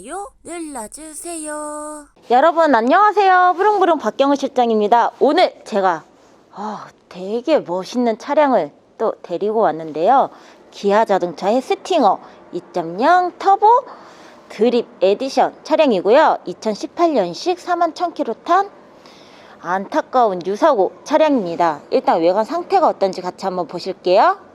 좋아요 눌러주세요. 여러분 안녕하세요. 부릉부릉 박경우 실장입니다. 오늘 제가 아, 되게 멋있는 차량을 또 데리고 왔는데요. 기아 자동차의 스팅어 2.0 터보 드립 에디션 차량이고요. 2018년식 4만 1000km 탄 안타까운 유사고 차량입니다. 일단 외관 상태가 어떤지 같이 한번 보실게요.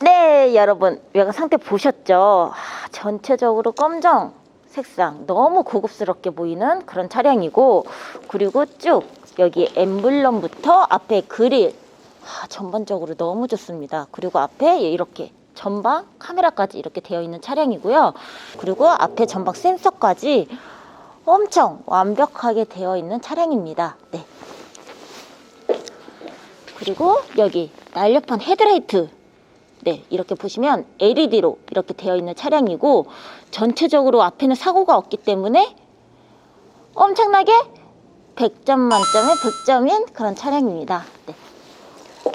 네, 여러분 외관 상태 보셨죠? 아, 전체적으로 검정 색상 너무 고급스럽게 보이는 그런 차량이고 그리고 쭉 여기 엠블럼부터 앞에 그릴 아, 전반적으로 너무 좋습니다. 그리고 앞에 이렇게 전방 카메라까지 이렇게 되어 있는 차량이고요. 그리고 앞에 전방 센서까지 엄청 완벽하게 되어 있는 차량입니다. 네. 그리고 여기 날렵한 헤드라이트 네, 이렇게 보시면 LED로 이렇게 되어 있는 차량이고 전체적으로 앞에는 사고가 없기 때문에 엄청나게 100점 만점에 100점인 그런 차량입니다. 네.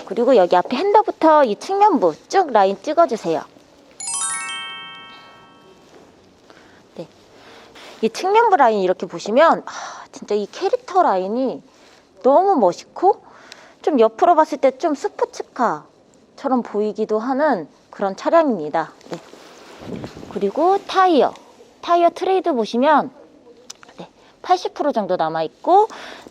그리고 여기 앞에 핸더부터 이 측면부 쭉 라인 찍어주세요. 네. 이 측면부 라인 이렇게 보시면 아, 진짜 이 캐릭터 라인이 너무 멋있고 좀 옆으로 봤을 때 좀 스포츠카 처럼 보이기도 하는 그런 차량입니다. 네. 그리고 타이어, 타이어 트레이드 보시면 네, 80% 정도 남아 있고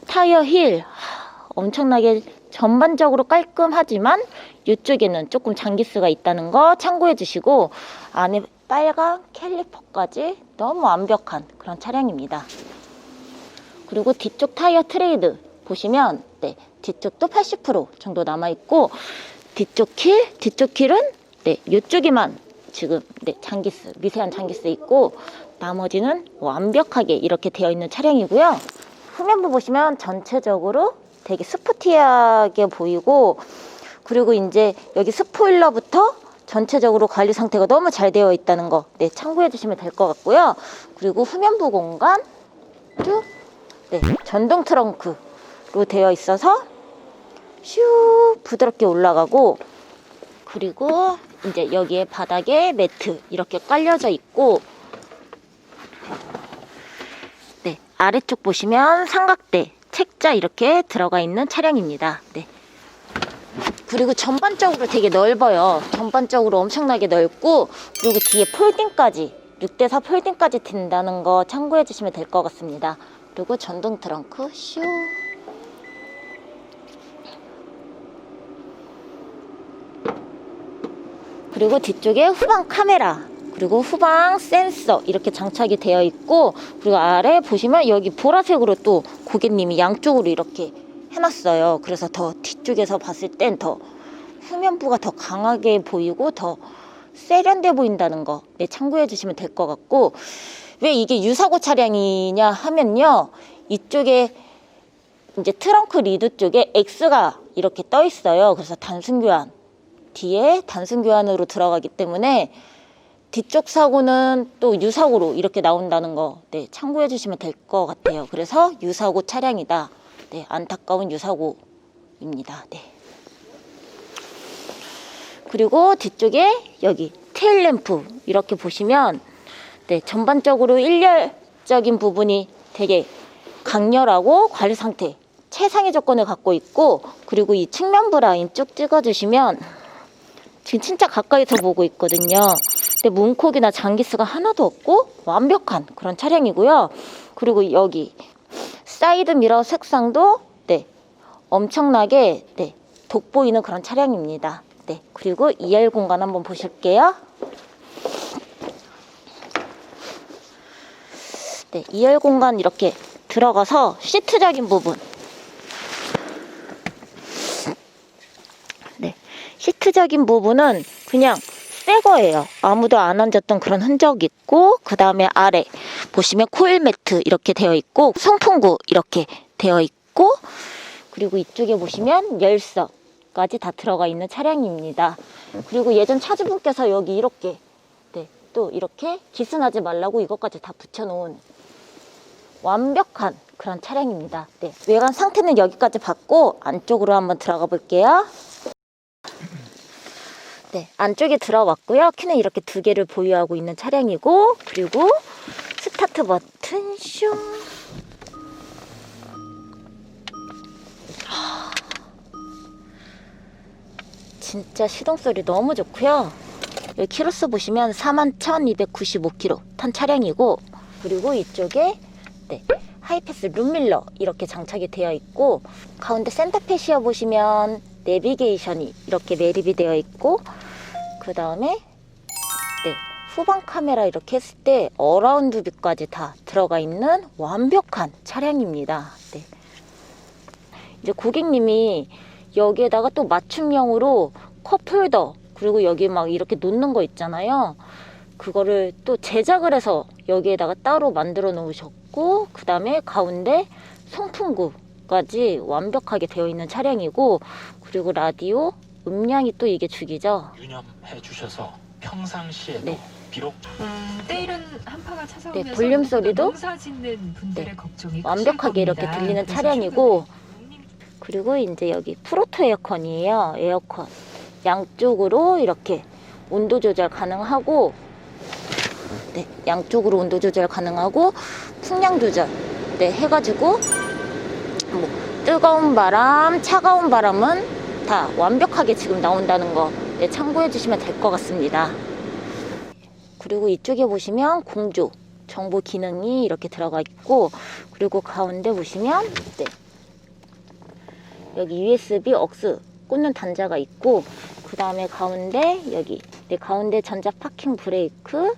타이어 힐 하, 엄청나게 전반적으로 깔끔하지만 이쪽에는 조금 장기스가 있다는 거 참고해 주시고 안에 빨간 캘리퍼까지 너무 완벽한 그런 차량입니다. 그리고 뒤쪽 타이어 트레이드 보시면 네, 뒤쪽도 80% 정도 남아 있고 뒤쪽 킬, 뒤쪽 킬은 네, 이쪽에만 지금 네, 장기스, 미세한 장기스 있고 나머지는 완벽하게 이렇게 되어 있는 차량이고요. 후면부 보시면 전체적으로 되게 스포티하게 보이고 그리고 이제 여기 스포일러부터 전체적으로 관리 상태가 너무 잘 되어 있다는 거 네, 참고해 주시면 될 것 같고요. 그리고 후면부 공간 쭉 네, 전동 트렁크로 되어 있어서 슈 부드럽게 올라가고 그리고 이제 여기에 바닥에 매트 이렇게 깔려져 있고 네 아래쪽 보시면 삼각대 책자 이렇게 들어가 있는 차량입니다. 네. 그리고 전반적으로 되게 넓어요. 전반적으로 엄청나게 넓고 그리고 뒤에 폴딩까지 6대4 폴딩까지 된다는 거 참고해 주시면 될 것 같습니다. 그리고 전동 트렁크 슈 그리고 뒤쪽에 후방 카메라 그리고 후방 센서 이렇게 장착이 되어 있고 그리고 아래 보시면 여기 보라색으로 또 고객님이 양쪽으로 이렇게 해놨어요. 그래서 더 뒤쪽에서 봤을 땐 더 후면부가 더 강하게 보이고 더 세련돼 보인다는 거 네, 참고해 주시면 될 것 같고 왜 이게 유사고 차량이냐 하면요 이쪽에 이제 트렁크 리드 쪽에 X가 이렇게 떠 있어요. 그래서 단순 교환 뒤에 단순 교환으로 들어가기 때문에 뒤쪽 사고는 또 유사고로 이렇게 나온다는 거 네, 참고해 주시면 될 것 같아요. 그래서 유사고 차량이다. 네, 안타까운 유사고입니다. 네. 그리고 뒤쪽에 여기 테일 램프 이렇게 보시면 네, 전반적으로 일렬적인 부분이 되게 강렬하고 관리 상태 최상의 조건을 갖고 있고 그리고 이 측면부 라인 쭉 찍어주시면 지금 진짜 가까이서 보고 있거든요. 근데 문콕이나 장기스가 하나도 없고 완벽한 그런 차량이고요. 그리고 여기 사이드 미러 색상도 네 엄청나게 네 돋보이는 그런 차량입니다. 네 그리고 2열 공간 한번 보실게요. 네 2열 공간 이렇게 들어가서 시트적인 부분 시트적인 부분은 그냥 새 거예요. 아무도 안 앉았던 그런 흔적 있고 그 다음에 아래 보시면 코일 매트 이렇게 되어 있고 송풍구 이렇게 되어 있고 그리고 이쪽에 보시면 열선까지 다 들어가 있는 차량입니다. 그리고 예전 차주분께서 여기 이렇게 네, 또 이렇게 기스나지 말라고 이것까지 다 붙여놓은 완벽한 그런 차량입니다. 네, 외관 상태는 여기까지 봤고 안쪽으로 한번 들어가 볼게요. 네, 안쪽에 들어왔고요. 키는 이렇게 두 개를 보유하고 있는 차량이고 그리고 스타트 버튼 슝. 하, 진짜 시동 소리 너무 좋고요. 여기 키로수 보시면 41,295km 탄 차량이고 그리고 이쪽에 네, 하이패스 룸밀러 이렇게 장착이 되어 있고 가운데 센터페시어 보시면 내비게이션이 이렇게 매립이 되어 있고 그 다음에 네, 후방 카메라 이렇게 했을 때 어라운드 뷰까지 다 들어가 있는 완벽한 차량입니다. 네. 이제 고객님이 여기에다가 또 맞춤형으로 컵홀더 그리고 여기 막 이렇게 놓는 거 있잖아요. 그거를 또 제작을 해서 여기에다가 따로 만들어 놓으셨고 그 다음에 가운데 송풍구까지 완벽하게 되어 있는 차량이고 그리고 라디오 음량이 또 이게 죽이죠. 유념해 주셔서 평상시에도 네. 비록 음, 때이른 한파가 찾아오면서 네, 볼륨 소리도 농사 짓는 분들의 네, 걱정이 완벽하게 이렇게 들리는 차량이고 그리고 이제 여기 프로토 에어컨이에요. 에어컨 양쪽으로 이렇게 온도 조절 가능하고 네, 양쪽으로 온도 조절 가능하고 풍량 조절 네, 해가지고 뭐 뜨거운 바람, 차가운 바람은 다 완벽하게 지금 나온다는 거 네, 참고해 주시면 될 것 같습니다. 그리고 이쪽에 보시면 공조 정보 기능이 이렇게 들어가 있고 그리고 가운데 보시면 네, 여기 USB 억스 꽂는 단자가 있고 그 다음에 가운데 여기 네, 가운데 전자 파킹 브레이크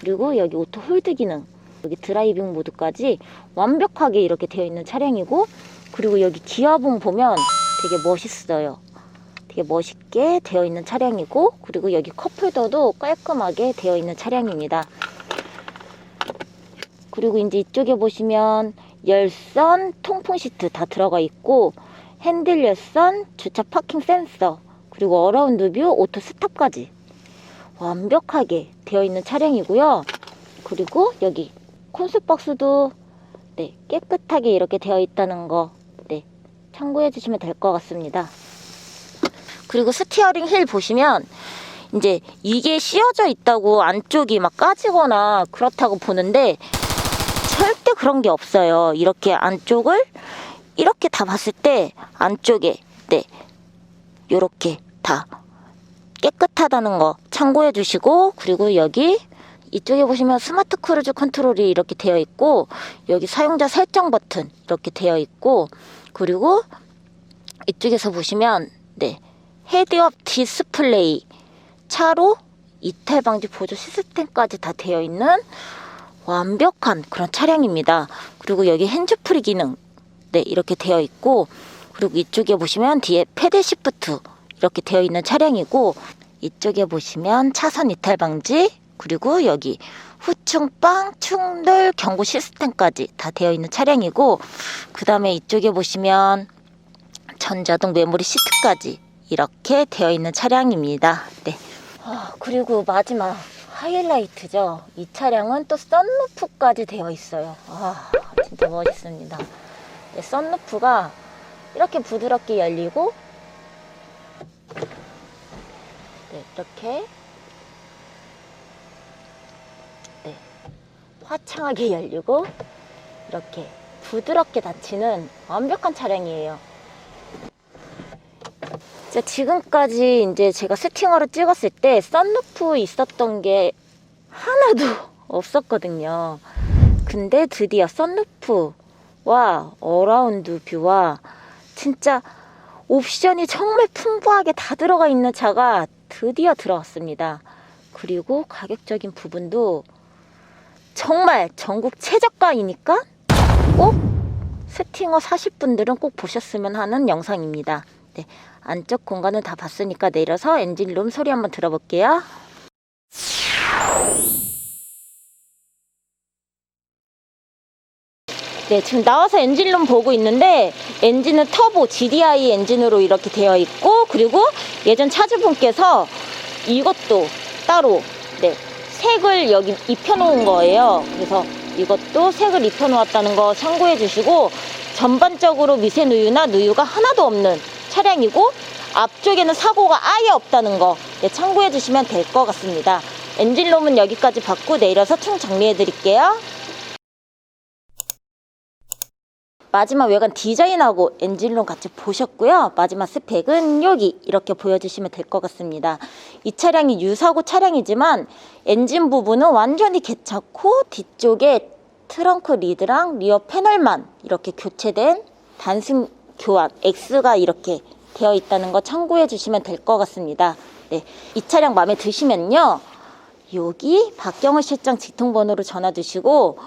그리고 여기 오토 홀드 기능 여기 드라이빙 모드까지 완벽하게 이렇게 되어 있는 차량이고 그리고 여기 기아봉 보면 되게 멋있어요. 되게 멋있게 되어 있는 차량이고 그리고 여기 컵홀더도 깔끔하게 되어 있는 차량입니다. 그리고 이제 이쪽에 보시면 열선, 통풍 시트 다 들어가 있고 핸들 열선, 주차 파킹 센서, 그리고 어라운드 뷰, 오토 스탑까지 완벽하게 되어 있는 차량이고요. 그리고 여기 콘솔 박스도 네, 깨끗하게 이렇게 되어 있다는 거 네, 참고해 주시면 될 것 같습니다. 그리고 스티어링 힐 보시면 이제 이게 씌워져 있다고 안쪽이 막 까지거나 그렇다고 보는데 절대 그런 게 없어요. 이렇게 안쪽을 이렇게 다 봤을 때 안쪽에 네 요렇게 다 깨끗하다는 거 참고해 주시고 그리고 여기 이쪽에 보시면 스마트 크루즈 컨트롤이 이렇게 되어 있고 여기 사용자 설정 버튼 이렇게 되어 있고 그리고 이쪽에서 보시면 네 헤드업 디스플레이 차로 이탈 방지 보조 시스템까지 다 되어 있는 완벽한 그런 차량입니다. 그리고 여기 핸즈프리 기능 네 이렇게 되어 있고 그리고 이쪽에 보시면 뒤에 패드 시프트 이렇게 되어 있는 차량이고 이쪽에 보시면 차선 이탈 방지 그리고 여기 후충빵 충돌 경고 시스템까지 다 되어 있는 차량이고 그 다음에 이쪽에 보시면 전자동 메모리 시트까지 이렇게 되어 있는 차량입니다. 네. 아, 그리고 마지막 하이라이트죠. 이 차량은 또 썬루프까지 되어 있어요. 아, 진짜 멋있습니다. 네, 썬루프가 이렇게 부드럽게 열리고 네, 이렇게 화창하게 열리고 이렇게 부드럽게 닫히는 완벽한 차량이에요. 자, 지금까지 이제 제가 세팅하러 찍었을 때 썬루프 있었던 게 하나도 없었거든요. 근데 드디어 썬루프와 어라운드 뷰와 진짜 옵션이 정말 풍부하게 다 들어가 있는 차가 드디어 들어왔습니다. 그리고 가격적인 부분도 정말 전국 최저가이니까 꼭 세팅어 사실 분들은 꼭 보셨으면 하는 영상입니다. 네, 안쪽 공간은 다 봤으니까 내려서 엔진룸 소리 한번 들어볼게요. 네, 지금 나와서 엔진룸 보고 있는데 엔진은 터보 GDI 엔진으로 이렇게 되어 있고 그리고 예전 차주분께서 이것도 따로 네, 색을 여기 입혀 놓은 거예요. 그래서 이것도 색을 입혀 놓았다는 거 참고해 주시고 전반적으로 미세 누유나 누유가 하나도 없는 차량이고 앞쪽에는 사고가 아예 없다는 거 네, 참고해 주시면 될 것 같습니다. 엔진룸은 여기까지 받고 내려서 총 정리해 드릴게요. 마지막 외관 디자인하고 엔진룸 같이 보셨고요. 마지막 스펙은 여기 이렇게 보여주시면 될 것 같습니다. 이 차량이 유사고 차량이지만 엔진 부분은 완전히 개차고 뒤쪽에 트렁크 리드랑 리어 패널만 이렇게 교체된 단순 교환 X가 이렇게 되어 있다는 거 참고해 주시면 될 것 같습니다. 네, 이 차량 마음에 드시면요. 여기 박경호 실장 직통번호로 전화 주시고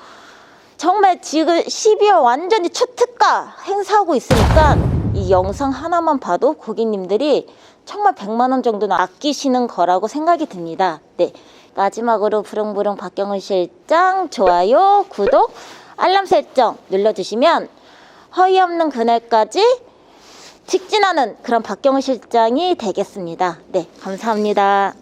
정말 지금 12월 완전히 초특가 행사하고 있으니까 이 영상 하나만 봐도 고객님들이 정말 100만 원 정도는 아끼시는 거라고 생각이 듭니다. 네. 마지막으로 부릉부릉 박경훈 실장 좋아요, 구독, 알람 설정 눌러주시면 허위 없는 그날까지 직진하는 그런 박경훈 실장이 되겠습니다. 네, 감사합니다.